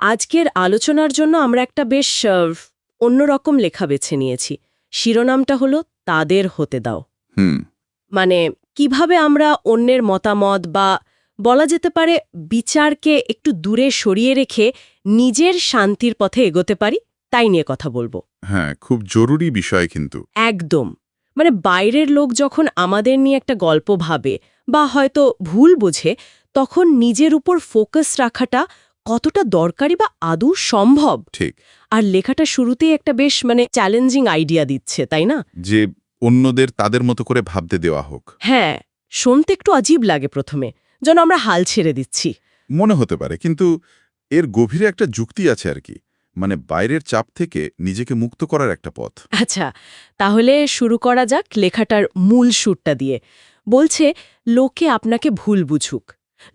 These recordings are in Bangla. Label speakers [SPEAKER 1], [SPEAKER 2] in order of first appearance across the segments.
[SPEAKER 1] আজকের আলোচনার জন্য আমরা একটা বেশ অন্যরকম লেখা বেছে নিয়েছি। শিরোনামটা হলো তাদের হতে দাও।
[SPEAKER 2] হুম।
[SPEAKER 1] মানে কীভাবে আমরা অন্যের মতামত বা বলা যেতে পারে বিচারকে একটু দূরে সরিয়ে রেখে নিজের শান্তির পথে এগোতে পারি তাই নিয়ে কথা বলব।
[SPEAKER 2] হ্যাঁ খুব জরুরি বিষয় কিন্তু।
[SPEAKER 1] একদম। মানে বাইরের লোক যখন আমাদের নিয়ে একটা গল্প ভাবে বা হয়তো ভুল বোঝে তখন নিজের উপর ফোকাস রাখাটা কতটা দরকারি বা আদৌ সম্ভব?
[SPEAKER 2] ঠিক।
[SPEAKER 1] আর লেখাটা শুরুতেই একটা বেশ মানে চ্যালেঞ্জিং আইডিয়া দিচ্ছে তাই না?
[SPEAKER 2] যে অন্যদের তাদের মতো করে ভাবতে দেওয়া হোক।
[SPEAKER 1] হ্যাঁ শুনতে একটু আজীব লাগে প্রথমে যেন আমরা হাল ছেড়ে দিচ্ছি।
[SPEAKER 2] মনে হতে পারে কিন্তু এর গভীরে একটা যুক্তি আছে আর কি মানে বাইরের চাপ থেকে নিজেকে মুক্ত করার একটা পথ।
[SPEAKER 1] আচ্ছা তাহলে শুরু করা যাক লেখাটার মূল সুরটা দিয়ে। বলছে লোকে আপনাকে ভুল বুঝুক।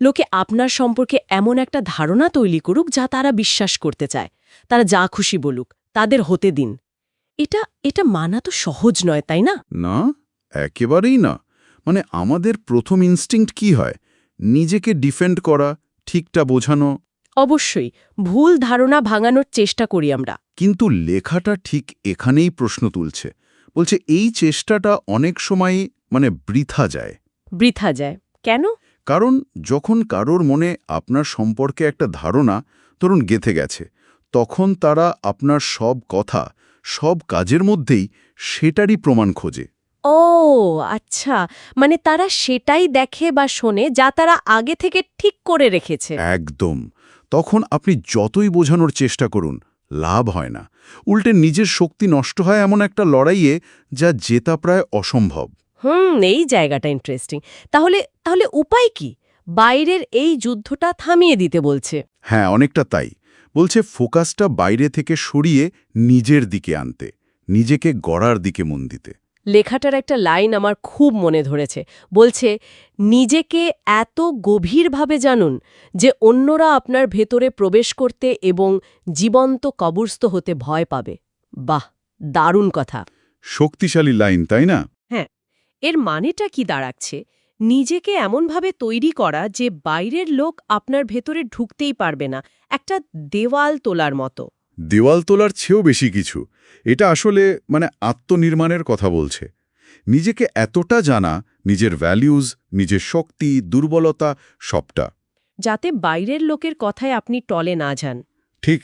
[SPEAKER 1] লোকে আপনার সম্পর্কে এমন একটা ধারণা তৈরি করুক যা তারা বিশ্বাস করতে চায়। তারা যা খুশি বলুক তাদের হতে দিন। এটা এটা মানা তো সহজ নয় তাই না?
[SPEAKER 2] না একেবারেই না। মানে আমাদের প্রথম ইনস্টিংক্ট কি হয়? নিজেকে ডিফেন্ড করা ঠিকটা বোঝানো।
[SPEAKER 1] অবশ্যই ভুল ধারণা ভাঙানোর চেষ্টা করি আমরা।
[SPEAKER 2] কিন্তু লেখাটা ঠিক এখানেই প্রশ্ন তুলছে। বলছে এই চেষ্টাটা অনেক সময় মানে বৃথা যায়।
[SPEAKER 1] বৃথা যায়। কেন?
[SPEAKER 2] কারণ যখন কারোর মনে আপনার সম্পর্কে একটা ধারণা ধরুন গেথে গেছে তখন তারা আপনার সব কথা সব কাজের মধ্যেই সেটারই প্রমাণ খোঁজে।
[SPEAKER 1] ও আচ্ছা। মানে তারা সেটাই দেখে বা শোনে যা তারা আগে থেকে ঠিক করে রেখেছে।
[SPEAKER 2] একদম। তখন আপনি যতই বোঝানোর চেষ্টা করুন লাভ হয় না। উল্টে নিজের শক্তি নষ্ট হয় এমন একটা লড়াইয়ে যা জেতা প্রায় অসম্ভব।
[SPEAKER 1] হুম এই জায়গাটা ইন্টারেস্টিং তাহলে তাহলে উপায় কি? বাইরের এই যুদ্ধটা থামিয়ে দিতে বলছে।
[SPEAKER 2] হ্যাঁ অনেকটা তাই। বলছে ফোকাসটা বাইরে থেকে সরিয়ে নিজের দিকে আনতে নিজেকে গড়ার দিকে মন দিতে।
[SPEAKER 1] লেখাটার একটা লাইন আমার খুব মনে ধরেছে। বলছে নিজেকে এত গভীরভাবে জানুন যে অন্যরা আপনার ভেতরে প্রবেশ করতে এবং জীবন্ত কবরস্থ হতে ভয় পাবে। বাহ দারুণ কথা।
[SPEAKER 2] শক্তিশালী লাইন তাই না?
[SPEAKER 1] এর মানেটা কি দাঁড়াচ্ছে? নিজেকে এমনভাবে তৈরি করা যে বাইরের লোক আপনার ভেতরে ঢুকতেই পারবে না একটা দেওয়াল তোলার মতো।
[SPEAKER 2] দেওয়াল তোলার চেয়েও বেশি কিছু। এটা আসলে মানে আত্মনির্মাণের কথা বলছে। নিজেকে এতটা জানা নিজের ভ্যালিউজ নিজের শক্তি দুর্বলতা সবটা।
[SPEAKER 1] যাতে বাইরের লোকের কথায় আপনি টলে না যান।
[SPEAKER 2] ঠিক।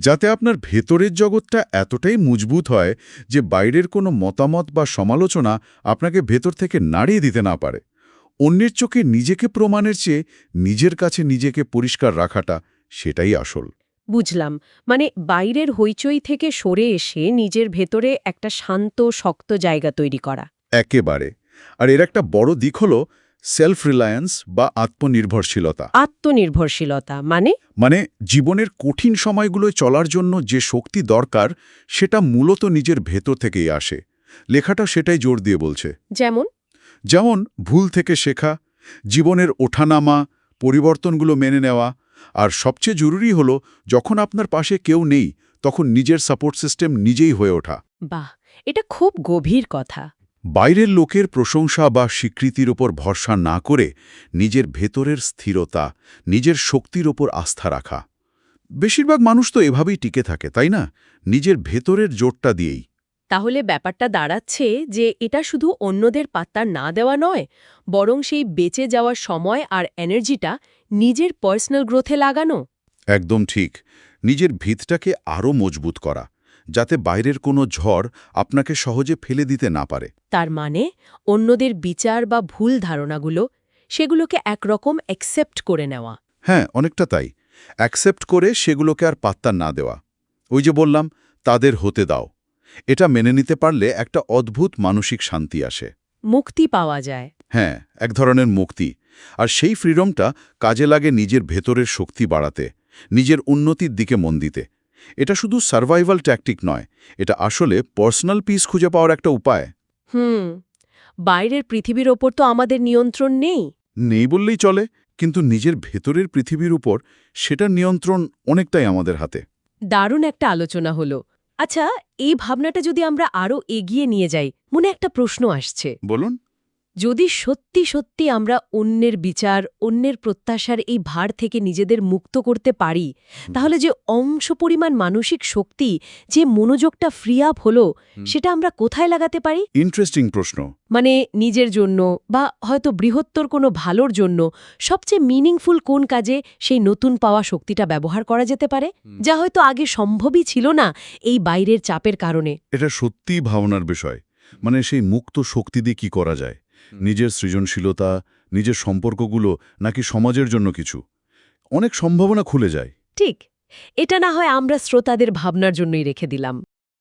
[SPEAKER 2] যাতে আপনার ভেতরের জগৎটা এতটাই মজবুত হয় যে বাইরের কোনো মতামত বা সমালোচনা আপনাকে ভেতর থেকে নাড়িয়ে দিতে না পারে। অন্যের চোখে নিজেকে প্রমাণের চেয়ে নিজের কাছে নিজেকে পরিষ্কার রাখাটা সেটাই আসল।
[SPEAKER 1] বুঝলাম। মানে বাইরের হইচই থেকে সরে এসে নিজের ভেতরে একটা শান্ত শক্ত জায়গা তৈরি করা।
[SPEAKER 2] একেবারে। আর এর একটা বড় দিক হল সেলফ রিলায়েন্স বা আত্মনির্ভরশীলতা।
[SPEAKER 1] আত্মনির্ভরশীলতা মানে?
[SPEAKER 2] মানে জীবনের কঠিন সময়গুলোয় চলার জন্য যে শক্তি দরকার সেটা মূলত নিজের ভেতর থেকেই আসে। লেখাটা সেটাই জোর দিয়ে বলছে।
[SPEAKER 1] যেমন?
[SPEAKER 2] যেমন ভুল থেকে শেখা জীবনের ওঠানামা পরিবর্তনগুলো মেনে নেওয়া আর সবচেয়ে জরুরি হলো যখন আপনার পাশে কেউ নেই তখন নিজের সাপোর্ট সিস্টেম নিজেই হয়ে ওঠা।
[SPEAKER 1] বাহ! এটা খুব গভীর কথা।
[SPEAKER 2] বাইরের লোকের প্রশংসা বা স্বীকৃতির ওপর ভরসা না করে নিজের ভেতরের স্থিরতা নিজের শক্তির ওপর আস্থা রাখা। বেশিরভাগ মানুষ তো এভাবেই টিকে থাকে তাই না? নিজের ভেতরের জোরটা দিয়েই।
[SPEAKER 1] তাহলে ব্যাপারটা দাঁড়াচ্ছে যে এটা শুধু অন্যদের পাত্তা না দেওয়া নয় বরং সেই বেঁচে যাওয়ার সময় আর এনার্জিটা নিজের পার্সোনাল গ্রোথে লাগানো।
[SPEAKER 2] একদম ঠিক। নিজের ভিতটাকে আরও মজবুত করা। যাতে বাইরের কোনো ঝড় আপনাকে সহজে ফেলে দিতে না পারে।
[SPEAKER 1] তার মানে অন্যদের বিচার বা ভুল ধারণাগুলো সেগুলোকে একরকম অ্যাকসেপ্ট করে নেওয়া।
[SPEAKER 2] হ্যাঁ অনেকটা তাই। অ্যাকসেপ্ট করে সেগুলোকে আর পাত্তা না দেওয়া। ওই যে বললাম তাদের হতে দাও। এটা মেনে নিতে পারলে একটা অদ্ভুত মানসিক শান্তি আসে।
[SPEAKER 1] মুক্তি পাওয়া যায়।
[SPEAKER 2] হ্যাঁ এক ধরনের মুক্তি। আর সেই ফ্রিডমটা কাজে লাগে নিজের ভেতরের শক্তি বাড়াতে নিজের উন্নতির দিকে মন দিতে। এটা শুধু সার্ভাইভাল ট্যাকটিক নয় এটা আসলে পার্সোনাল পিস খুঁজে পাওয়ার একটা উপায়।
[SPEAKER 1] হুম বাইরের পৃথিবীর ওপর তো আমাদের নিয়ন্ত্রণ নেই।
[SPEAKER 2] নেই বললেই চলে কিন্তু নিজের ভেতরের পৃথিবীর উপর সেটার নিয়ন্ত্রণ অনেকটাই আমাদের হাতে।
[SPEAKER 1] দারুণ একটা আলোচনা হলো। আচ্ছা এই ভাবনাটা যদি আমরা আরও এগিয়ে নিয়ে যাই মনে একটা প্রশ্ন আসছে।
[SPEAKER 2] বলুন।
[SPEAKER 1] যদি সত্যি সত্যি আমরা অন্যের বিচার অন্যের প্রত্যাশার এই ভার থেকে নিজেদের মুক্ত করতে পারি তাহলে যে অংশ পরিমাণ মানসিক শক্তি যে মনোযোগটা ফ্রি আপ হলো সেটা আমরা কোথায় লাগাতে পারি?
[SPEAKER 2] ইন্টারেস্টিং প্রশ্ন।
[SPEAKER 1] মানে নিজের জন্য বা হয়তো বৃহত্তর কোনো ভালোর জন্য সবচেয়ে মিনিংফুল কোন কাজে সেই নতুন পাওয়া শক্তিটা ব্যবহার করা যেতে পারে যা হয়তো আগে সম্ভবই ছিল না এই বাইরের চাপের কারণে।
[SPEAKER 2] এটা সত্যিই ভাবনার বিষয়। মানে সেই মুক্ত শক্তি দিয়ে কি করা যায়? নিজের সৃজনশীলতা, নিজের সম্পর্কগুলো নাকি সমাজের জন্য কিছু? অনেক সম্ভাবনা খুলে যায়।
[SPEAKER 1] ঠিক। এটা না হয় আমরা শ্রোতাদের ভাবনার জন্যই রেখে দিলাম।